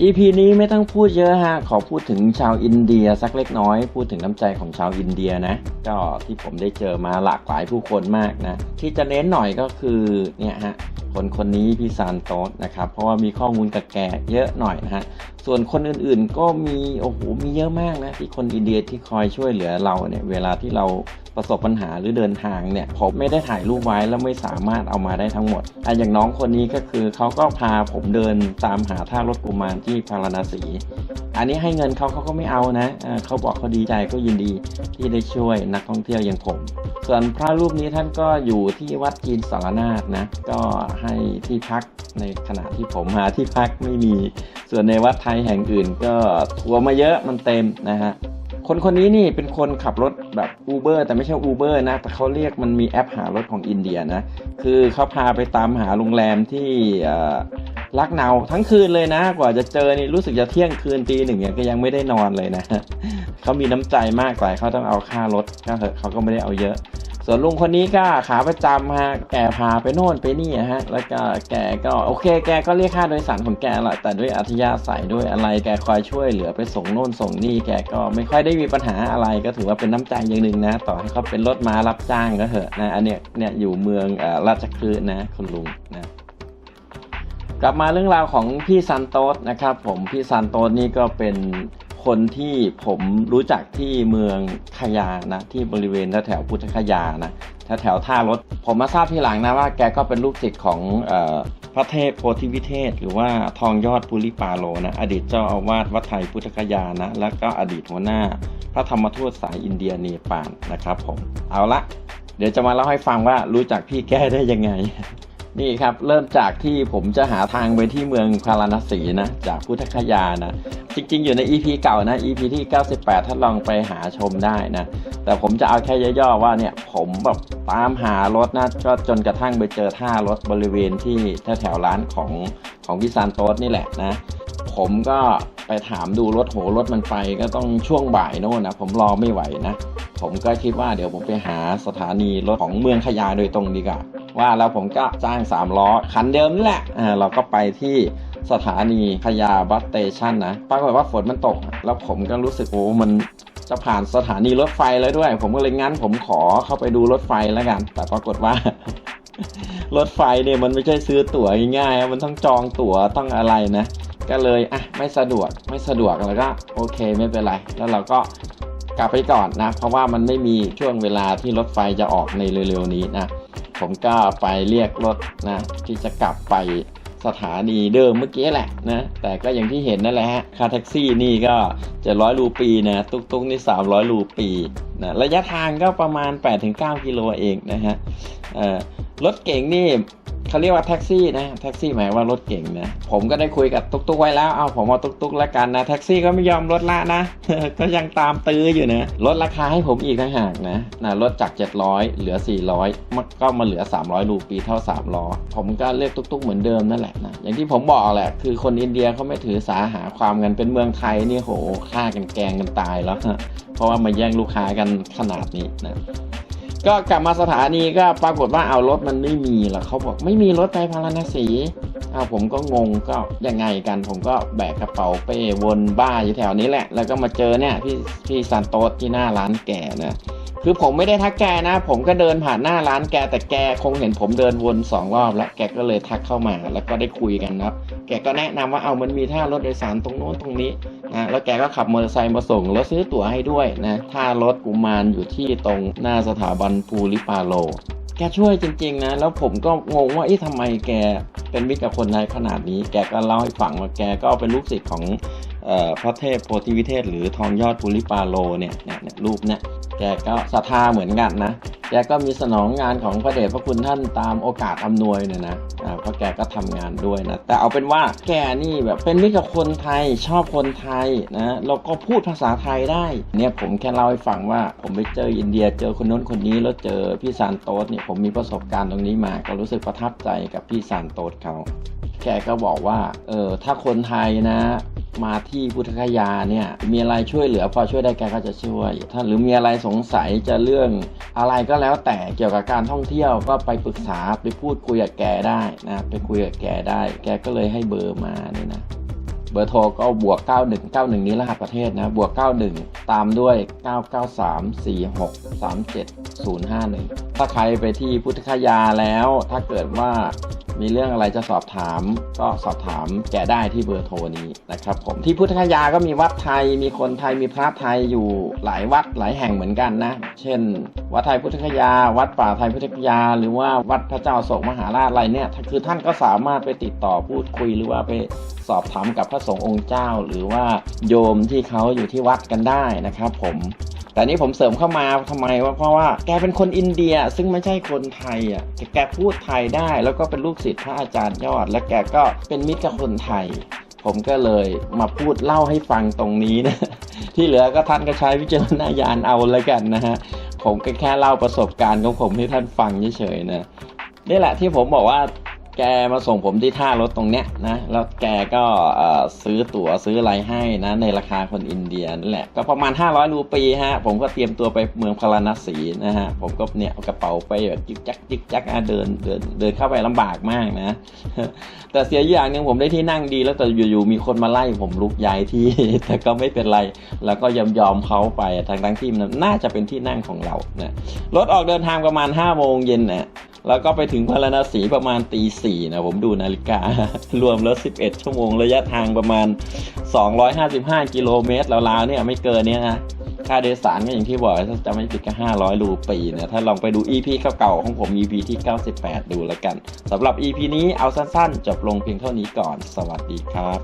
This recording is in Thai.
EP นี้ไม่ต้องพูดเยอะฮะ ขอพูดถึงชาวอินเดียสักเล็กน้อย พูดถึงน้ำใจของชาวอินเดียนะ ก็ที่ผมได้เจอมาหลากหลายผู้คนมากนะ ที่จะเน้นหน่อยก็คือเนี่ยฮะ คนคนนี้พี่ซานโตสนะครับ เพราะว่ามีข้อมูลกับแกเยอะหน่อยนะฮะ ส่วนคนอื่นๆก็มีโอ้โหมีเยอะมากนะที่คนอินเดียที่คอยช่วยเหลือเราเนี่ยเวลาที่เรา ประสบปัญหาหรือเดินทางเนี่ยผมไม่ได้ถ่ายรูปไว้แล้วไม่สามารถเอามาได้ทั้งหมดอะอย่างน้องคนนี้ก็คือเขาก็พาผมเดินตามหาท่ารถกุมารที่พาราณสี อันนี้ให้เงินเขาเขาก็ไม่เอานะอ่าเขาบอกเขาดีใจก็ยินดีที่ได้ช่วยนักท่องเที่ยวอย่างผม ส่วนพระรูปนี้ท่านก็อยู่ที่วัดจีนสารนาถนะก็ให้ที่พักในขณะที่ผมหาที่พักไม่มี ส่วนในวัดไทยแห่งอื่นก็ทัวร์มาเยอะมันเต็มนะฮะ คนคนนี้นี่เป็นคนขับรถแบบอูเบอร์แต่ไม่ใช่อูเบอร์นะ แต่เขาเรียกมันมีแอปหารถของอินเดียนะ คือเขาพาไปตามหาโรงแรมที่ลักเนาทั้งคืนเลยนะ กว่าจะเจอนี่รู้สึกจะเที่ยงคืนตีหนึ่งเนี่ยก็ยังไม่ได้นอนเลยนะเขามีน้ำใจมากกว่าเขาต้องเอาค่ารถก็เถอะเขาก็ไม่ได้เอาเยอะ ส่วนลุงคนนี้ก็ขาประจำฮะ แกพาไปโน่นไปนี่ฮะ แล้วก็แกก็โอเค แกก็เรียกค่าโดยสารของแกแหละแต่ด้วยอัธยาศัยด้วยอะไร แกคอยช่วยเหลือไปส่งโน่นส่งนี่ แกก็ไม่ค่อยได้มีปัญหาอะไร ก็ถือว่าเป็นน้ำใจอย่างหนึ่งนะ ต่อให้เขาเป็นรถม้ารับจ้างก็เถอะนะ อันเนี้ยเนี่ยอยู่เมืองอ่อราชคฤห์นะคุณลุงนะกลับมาเรื่องราวของพี่ซันโตสนะครับผมพี่ซันโตสนี่ก็เป็น คนที่ผมรู้จักที่เมืองขยานะ ที่บริเวณแถวพุทธคยานะแถวท่ารถ ผมมาทราบทีหลังนะว่าแกก็เป็นลูกศิษย์ของออพระเทพโพธิวิเทศ หรือว่าทองยอดปุริปาโลนะ อดีตเจ้าอาวาสวัดไทยพุทธคยานะ แล้วก็อดีตหัวหน้า พระธรรมทูตสายอินเดียเนปาลนะครับผมเอาละเดี๋ยวจะมาเล่าให้ฟังว่ารู้จักพี่แกได้ยังไง นี่ครับเริ่มจากที่ผมจะหาทางไปที่เมืองพาราณสีนะ จากพุทธคยานะ จริงๆ อยู่ใน EP เก่านะ EP ที่ 98ถ้าลองไปหาชมได้นะ แต่ผมจะเอาแค่ย่อๆว่าเนี่ยผมแบบตามหารถนะก็จนกระทั่งไปเจอท่ารถบริเวณที่แถวๆร้านของของพี่ซานโตสนี่แหละนะ ผมก็ไปถามดูรถโหรถมันไปก็ต้องช่วงบ่ายโน่นนะผมรอไม่ไหวนะ ผมก็คิดว่าเดี๋ยวผมไปหาสถานีรถของเมืองขยาโดยตรงดีกว่า ว่าแล้วผมก็จ้างสามล้อคันเดิมนี่แหละอ่าเราก็ไปที่สถานีขยาบัสสเตชันนะปรากฏว่าฝนมันตก แล้วผมก็รู้สึกโอ้มันจะผ่านสถานีรถไฟแล้วด้วย ผมก็เลยงั้นผมขอเข้าไปดูรถไฟแล้วกัน แต่ปรากฏว่ารถไฟเนี่ยมันไม่ใช่ซื้อตั๋วง่ายๆ มันต้องจองตั๋วต้องอะไรนะ ก็เลยอะไม่สะดวกไม่สะดวกแล้วก็โอเคไม่เป็นไร แล้วเราก็กลับไปก่อนนะ เพราะว่ามันไม่มีช่วงเวลาที่รถไฟจะออกในเร็วๆนี้นะ ผมก็ไปเรียกรถนะที่จะกลับไปสถานีเดิมเมื่อกี้แหละนะ แต่ก็อย่างที่เห็นนั่นแหละฮะค่าแท็กซี่นี่ก็จะร้อยรูปีนะตุกตุกนี่300รูปีนะระยะทางก็ประมาณ 8-9 กิโลเองนะฮะรถเก๋งนี่ เขาเรียกว่าแท็กซี่นะแท็กซี่หมายว่ารถเก๋งนะผมก็ได้คุยกับตุกตุกๆไว้แล้วเอาผมเอาตุกตุกๆแล้วกันนะแท็กซี่ก็ไม่ยอมลดละนะ ก็ยังตามตื้ออยู่นะลดราคาให้ผมอีกต่างหากนะนะลดจาก 700 เหลือ 400มันก็มาเหลือ 300 รูปีเท่า3ล้อผมก็เรียกตุกๆเหมือนเดิมนั่นแหละนะอย่างที่ผมบอกแหละคือคนอินเดียเขาไม่ถือสาหาความกันเป็นเมืองไทยนี่โหฆ่ากันแกงกันตายแล้วเพราะว่ามาแย่งลูกค้ากันขนาดนี้นะ ก็กลับมาสถานีก็ปรากฏว่าเอารถมันไม่มีแล้วเขาบอกไม่มีรถไปพาราณสีอ้าวผมก็งงก็ยังไงกัน ผมก็แบกกระเป๋าเป้วนบ้าอยู่แถวนี้แหละ แล้วก็มาเจอเนี่ยพี่พี่ซานโตสที่หน้าร้านแกนะคือผมไม่ได้ทักแกนะ ผมก็เดินผ่านหน้าร้านแกแต่แกคงเห็นผมเดินวนสองรอบแล้วแกก็เลยทักเข้ามาแล้วก็ได้คุยกันนะครับ แกก็แนะนำว่าเอามันมีท่ารถโดยสารตรงโน้นตรงนี้ นะแล้วแกก็ขับมอเตอร์ไซค์มาส่ง แล้วซื้อตั๋วให้ด้วยนะท่ารถกุมารอยู่ที่ตรงหน้าสถาบันภูริปาโล แกช่วยจริง ๆ นะ แล้วผมก็งงว่าเอ๊ะทำไมแกเป็นมิตรกับคนไทยขนาดนี้ แกก็เล่าให้ฟังว่าแกก็เป็นลูกศิษย์ของ พระเทพโพธิวิเทศ หรือทองยอดภูริปาโลเนี่ยเนี่ยรูปเนี่ยแกก็ศรัทธาเหมือนกันนะ แกก็มีสนองงานของพระเดชพระคุณท่านตามโอกาสอำนวยเนี่ยนะเพราะแกก็ทำงานด้วยนะ แต่เอาเป็นว่าแกนี่แบบเป็นมิตรกับคนไทยชอบคนไทยนะแล้วก็พูดภาษาไทยได้ เนี่ยผมแค่เล่าให้ฟังว่าผมไปเจออินเดียเจอคนนู้นคนนี้แล้วเจอพี่ซานโตสเนี่ยผมมีประสบการณ์ตรงนี้มา ก็รู้สึกประทับใจกับพี่ซานโตสเขา แกก็บอกว่า เออ ถ้าคนไทยนะ มาที่พุทธคยาเนี่ย มีอะไรช่วยเหลือพอช่วยได้แกก็จะช่วย ถ้าหรือมีอะไรสงสัยจะเรื่องอะไรก็แล้วแต่เกี่ยวกับการท่องเที่ยวก็ไปปรึกษาไปพูดคุยกับแกได้นะ ไปคุยกับแกได้ แกก็เลยให้เบอร์มาเนี่ยนะ เบอร์โทรก็บวก 91 91 นี้รหัสประเทศนะ บวก 91 ตามด้วย 993 46 37 051 ถ้าใครไปที่พุทธคยาแล้ว ถ้าเกิดว่า มีเรื่องอะไรจะสอบถามก็สอบถามแกได้ที่เบอร์โทรนี้นะครับผมที่พุทธคยาก็มีวัดไทยมีคนไทยมีพระไทยอยู่หลายวัดหลายแห่งเหมือนกันนะ เช่น วัดไทยพุทธคยา วัดป่าไทยพุทธคยา หรือว่าวัดพระเจ้าโศกมหาราชอะไรเนี่ยคือท่านก็สามารถไปติดต่อพูดคุยหรือว่าไปสอบถามกับพระสงฆ์องค์เจ้า หรือว่าโยมที่เขาอยู่ที่วัดกันได้นะครับ ผม แต่นี่ผมเสริมเข้ามาทำไมว่าเพราะว่าแกเป็นคนอินเดียซึ่งไม่ใช่คนไทยอะแกแกพูดไทยได้ แล้วก็เป็นลูกศิษย์พระอาจารย์ยอด และแกก็เป็นมิตรกับคนไทย ผมก็เลยมาพูดเล่าให้ฟังตรงนี้นะที่เหลือก็ท่านก็ใช้วิจารณญาณเอาแล้วกันนะฮะผมก็แค่เล่าประสบการณ์ของผมให้ท่านฟังเฉยๆนะนี่แหละที่ผมบอกว่า แกมาส่งผมที่ท่ารถตรงเนี้ยนะ แล้วแกก็ซื้อตั๋วซื้ออะไรให้นะ ในราคาคนอินเดียนั่นแหละ ก็ประมาณ 500 รูปีฮะ ผมก็เตรียมตัวไปเมืองพาราณสีนะฮะ ผมก็เนี่ยเอากระเป๋าไปแบบจิกจักจิกจักอะเดินเดินเดินเข้าไปลำบากมากนะ แต่เสียอย่างหนึ่งผมได้ที่นั่งดีแล้วแต่อยู่ๆมีคนมาไล่ผมลุกย้ายที่ แต่ก็ไม่เป็นไร แล้วก็ยอมยอมเขาไปทั้งทั้งที่นน่าจะเป็นที่นั่งของเรานะรถออกเดินทางประมาณ5โมงเย็นนะ แล้วก็ไปถึงพาราณสีประมาณตีสี่นะผมดูนาฬิการวมแล้ว 11 ชั่วโมงระยะทางประมาณ 255 กิโลเมตรแล้วๆเนี่ยไม่เกินเนี้ยนะค่าโดยสารก็อย่างที่บอกถ้าจะไม่ผิดก็500 รูปีนะถ้าลองไปดู EP เก่าๆของผม EP ที่ 98 ดูแล้วกันสำหรับ EP นี้เอาสั้นๆ จบลงเพียงเท่านี้ก่อน สวัสดีครับ